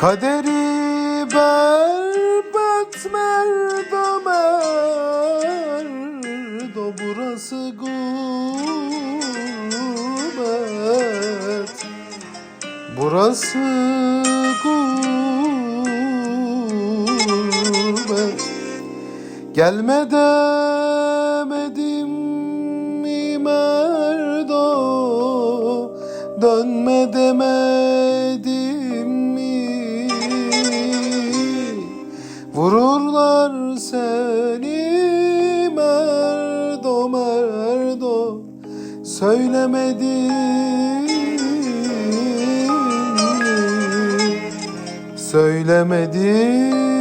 Kaderi berbat merdo merdo Burası gurbet. Burası gurbet. Gelme demedim mi Merdo Dönme demedim Vururlar seni Merdo Merdo. Söylemedim mi Söylemedim